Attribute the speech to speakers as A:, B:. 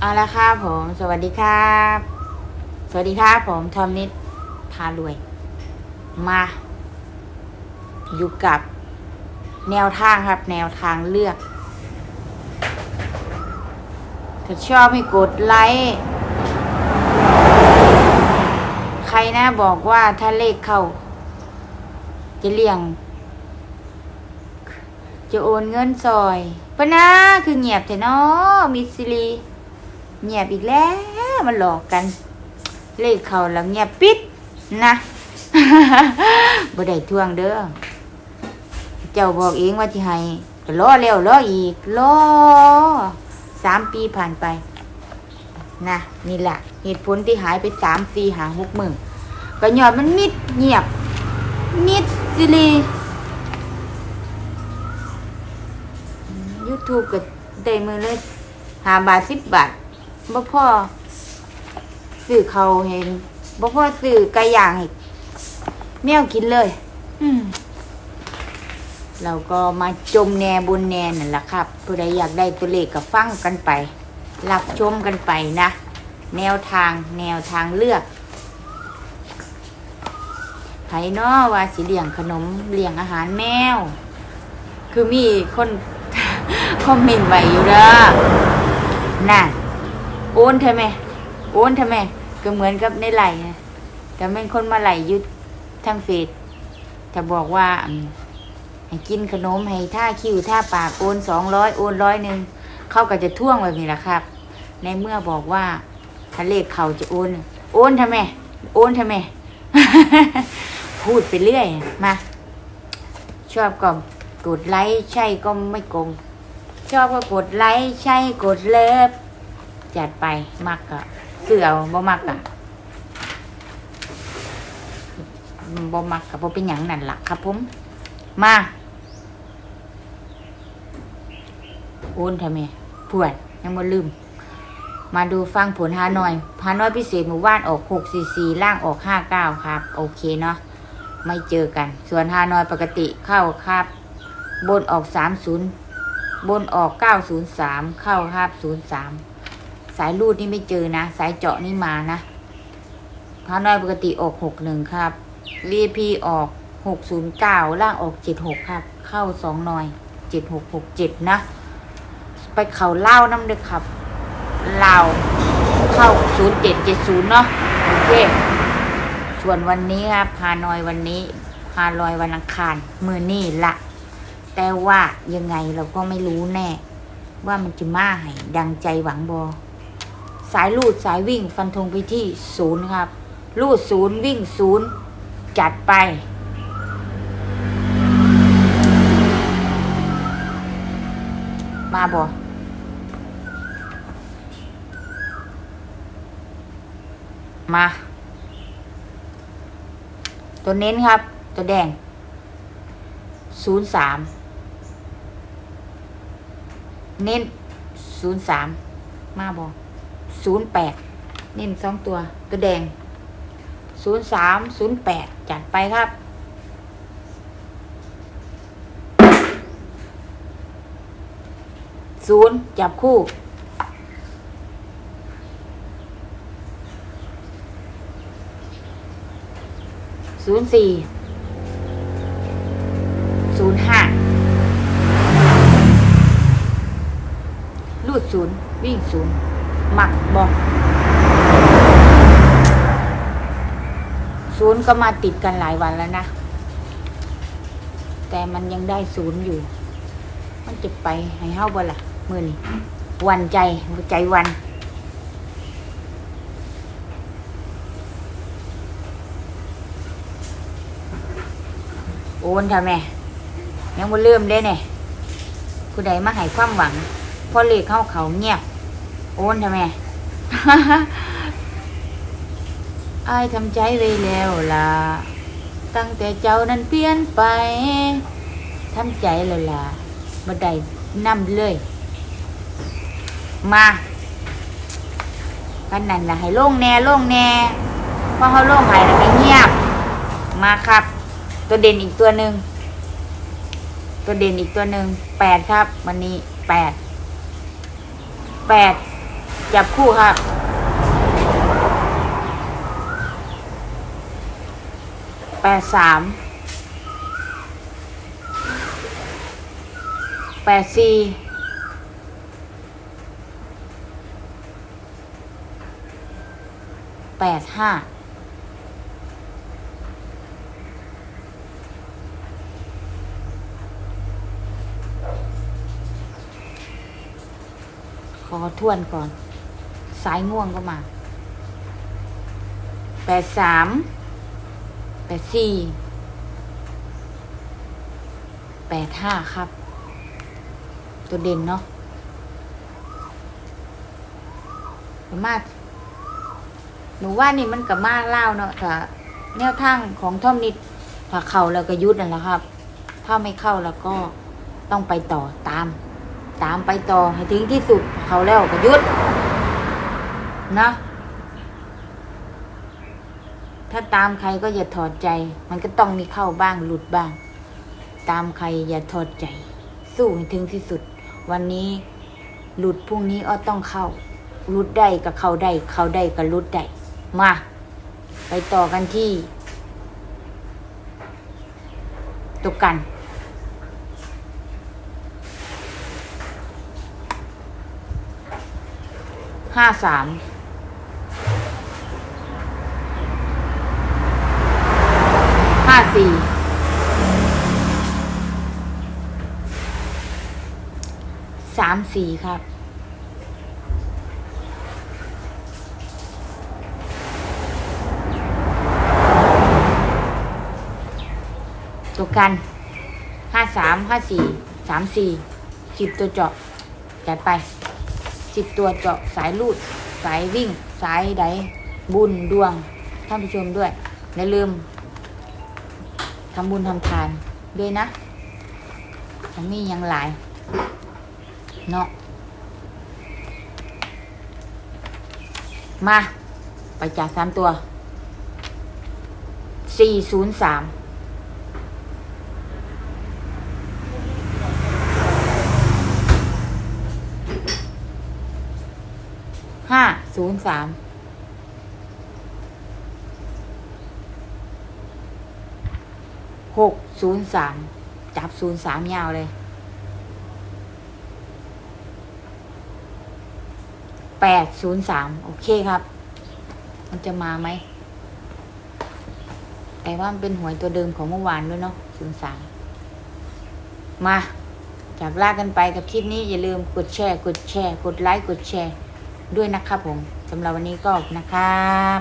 A: เอาละครับผม สวัสดีครับ สวัสดีครับผมทอมนิดพารวย มา อยู่กับ แนวทางครับ แนวทางเลือก ถ้าชอบให้กดไลค์ใครนะบอกว่าถ้าเลขเข้า จะเลี่ยง จะโอนเงินซอยปะนะคือเงียบแต่นอมิสซิลี เงียบอีกแล้วมันหลอกกัน เลขเขาแล้วเงียบปิดนะบ่ได้ทวงเด้อเจ้าบอกเองว่าที่ให้ก็รอแล้วรออีกรอสามปีผ่านไปนะนี่แหละเหตุผลที่หายไปสามสี่หาหกหมื่นก็ยอดมันมิดเงียบ มิดซิลียูทูบก็ได้มือเลยหาบาทสิบบาท บ่พ่อซื้อเขาวเห็นบ่พ่อซื้อไก่ย่างให้แมวกินเลย อืมเราก็มาจมแนบนแนนั่นแหละครับ ผู้ใดอยากได้ตัวเลขก็ฟังกันไป รับชมกันไปนะ แนวทางแนวทางเลือกไผเนาะว่าสิเลี้ยงขนมเลี้ยงอาหารแมว คือมีคนคอมเมนต์ไว้อยู่เด้อน่ะ โอนใช่ไหมโอนใช่ไหมก็เหมือนกับในไหลนะแต่เป็นคนมาไหลยุดทางเฟซถ้าบอกว่าให้กินขนมให้ท่าคิวท่าปากโอนสองร้อยโอนร้อยหนึ่งเขาก็จะท่วงแบบนี้แหละครับ ในเมื่อบอกว่าถ้าเลขเขาจะโอน โอนทำไมโอนทำไมพูดไปเรื่อยมาชอบก็กดไลค์ใช่ก็ไม่กงชอบก็กดไลค์ใช่กดเลิฟ จัดไปมักก็เสือเอาบ่มักอะบ่มักกับบ่เป็นหยังนั่นล่ะครับผมมาโอนทำไมปวดยังบ่ลืม มาดูฟังผลฮานอยฮานอยพิเศษหมู่บ้านออก6 4 4ล่างออก 59 ครับ โอเคเนาะไม่เจอกัน ส่วนฮานอยปกติเข้าครับ บนออก 30 บนออก 903 เข้าครับ 03 สายรูดนี่ไม่เจอนะ สายเจาะนี่มานะฮานอยปกติออก61ครับรีพีออก609ล่างออก76ครับ เข้า2หน่อย7667นะ ไปเขาเล่าน้ำเด็กครับเล่าเข้า0770เจ็ดเจ็ดศูนย์เนาะโอเค ส่วนวันนี้ครับฮานอยวันนี้ฮานอยวันอังคารมือนี่ละแต่ว่ายังไงเราก็ไม่รู้แน่ ว่ามันจะมาให้ดังใจหวังบอ สายลูดสายวิ่งฟันธงไปที่ศูนย์ครับ ลูดศูนย์วิ่งศูนย์จัดไป มาบอมา ตัวเน้นครับ ตัวแดงศูนย์สามเน้นศูนย์สามมาบอ ศูนย์แปดเน้นสองตัว ตัวแดงศูนย์สามศูนย์แปดจัดไปครับ ศูนย์จับคู่ศูนย์สี่ศูนย์ห้าลูดศูนย์วิ่งศูนย์ หมักบอกศูนย์ก็มาติดกันหลายวันแล้วนะ แต่มันยังได้ศูนย์อยู่ มันจะไปให้เฮาบ่ล่ะมือนี่วันใจใจวันโอนทำไมยังบ่เริ่มได้เนี่ยผู้ใดมาให้ความหวังเพอเลขเข้าเขาเงียบ โอนทำไมอายทำใจไว้แล้วล่ะ ตั้งแต่เจ้านั้นเปลี่ยนไปทำใจแล้วล่ะบ่ได้นำเลย มากันนั่นล่ะให้โล่งแน่โล่งแน่พอเขาโล่งหายแล้วก็เงียบ มาครับ ตัวเด่นอีกตัวหนึ่งตัวเด่นอีกตัวหนึ่งแปดครับ วันนี้แปดแปด จับคู่ครับแปดสามแปดสี่แปดห้าขอทวนก่อน สายง่วงก็มาแปดสามแปดสี่แปดห้าครับ ตัวเด่นเนาะประมาหนูว่านี่มันกับมาเล่าเนาะแต่แนวทางของท่อมนิดถ้าเข้าแล้วก็ยุดนั่นแหละครับ ถ้าไม่เข้าแล้วก็ต้องไปต่อตาม ตามไปต่อให้ถึงที่สุดเขาแล้วก็ยุด นะถ้าตามใครก็อย่าถอดใจ มันก็ต้องมีเข้าบ้างหลุดบ้าง ตามใครอย่าถอดใจ สู้ให้ถึงที่สุด วันนี้หลุดพรุ่งนี้อ้อต้องเข้าหลุดได้กับเข้าได้ เข้าได้กับหลุดได้ มา ไปต่อกันที่ตุกกัน ห้าสาม ห้า สี่สามสี่ครับ ตัวกันห้าสามห้าสี่สามสี่สิบตัวเจาะจัดไปสิบตัวเจาะสายลูด สายวิ่ง สายใดบุญดวงท่านผู้ชมด้วยอย่าลืม ทำบุญทำทานด้วยนะมันมีอยังหลาย เนาะมา ไปจากสามตัว สี่ศูนย์สามห้าศูนย์สาม หกศูนย์สามจับศูนย์สามยาวเลยแปดศูนย์สามโอเคครับ มันจะมาไหม แต่ว่ามันเป็นหวยตัวเดิมของเมื่อวานด้วยเนาะศูนย์สามมา จากลากันไปกับคลิปนี้อย่าลืมกดแชร์ กดแชร์ กดไลค์ กดแชร์ ด้วยนะครับผมสำหรับวันนี้ก็นะครับ